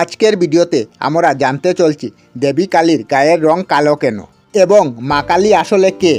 আজকের ভিডিওতে আমরা জানতে চলছি দেবী কালীর গায়ের রং কালো কেন এবং মা কালী আসলে কে?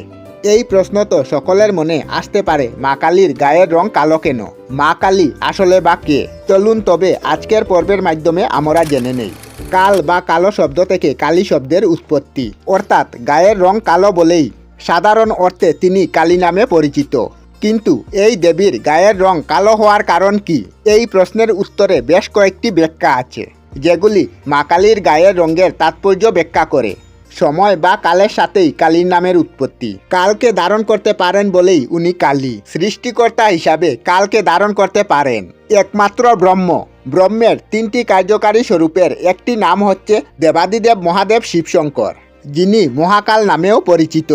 এই প্রশ্ন তো সকলের মনে আসতে পারে, মা কালীর গায়ের রং কালো কেন? মা কালী আসলে বা কে? চলুন তবে আজকের পর্বের মাধ্যমে আমরা জেনে নেই। কাল বা কালো শব্দ থেকে কালী শব্দের উৎপত্তি। অর্থাৎ গায়ের রং কালো বলেই সাধারণ অর্থে তিনি কালী নামে পরিচিত। কিন্তু এই দেবীর গায়ের রং কালো হওয়ার কারণ কি? এই প্রশ্নের উত্তরে বেশ কয়েকটি ব্যাখ্যা আছে। যেগুলি মা কালীর গায়ের রঙের তাৎপর্য ব্যাখ্যা করে। সময় বা কালের সাথেই কালীর নামের উৎপত্তি। কালকে ধারণ করতে পারেন বলেই উনি কালী। সৃষ্টিকর্তা হিসাবে কালকে ধারণ করতে পারেন। একমাত্র ব্রহ্ম। ব্রহ্মের তিনটি কার্যকারী স্বরূপের একটি নাম হচ্ছে দেবাদিদেব মহাদেব শিবশঙ্কর, যিনি মহাকাল নামেও পরিচিত।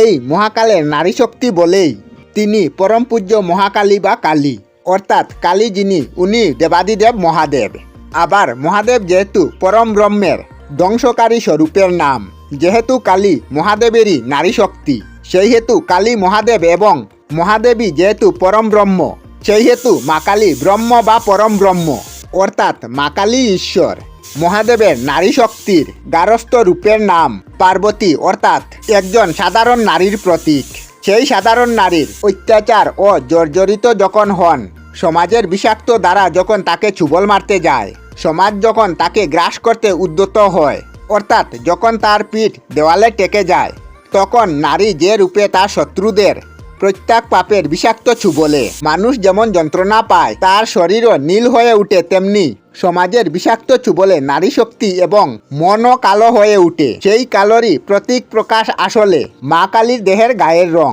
এই মহাকালের নারী শক্তি বলেই তিনি পরম পূজ্য মহাকালী বা কালী। অর্থাৎ কালী যিনি, উনি দেবাদিদেব মহাদেব। আবার মহাদেব যেহেতু পরম ব্রহ্মের ধ্বংসকারী স্বরূপের নাম, যেহেতু কালী মহাদেবেরই নারী শক্তি, সেই হেতু কালী মহাদেব এবং মহাদেবী যেহেতু পরম ব্রহ্ম, সেই হেতু মা কালী ব্রহ্ম বা পরম ব্রহ্ম, অর্থাৎ মা কালী ঈশ্বর, মহাদেবের নারী শক্তির গারস্থ রূপের নাম পার্বতী, অর্থাৎ একজন সাধারণ নারীর প্রতীক। সেই সাধারণ নারীর অত্যাচার ও জর্জরিত যখন হন সমাজের বিষাক্ত দ্বারা যখন তাকে ছুবল মারতে যায়, সমাজ যখন তাকে গ্রাস করতে উদ্যত হয়, অর্থাৎ যখন তার পিঠ দেওয়ালে টেকে যায়, তখন নারী যে রূপে তার শত্রুদের প্রত্যেক পাপের বিষাক্ত ছুবলে মানুষ যেমন যন্ত্রণা পায়, তার শরীরও নীল হয়ে উঠে তেমনি সমাজের বিষাক্ত চুবলে নারী শক্তি এবং মনও কালো হয়ে উঠে। সেই কালোরই প্রতীক প্রকাশ আসলে মা কালীর দেহের গায়ের রং।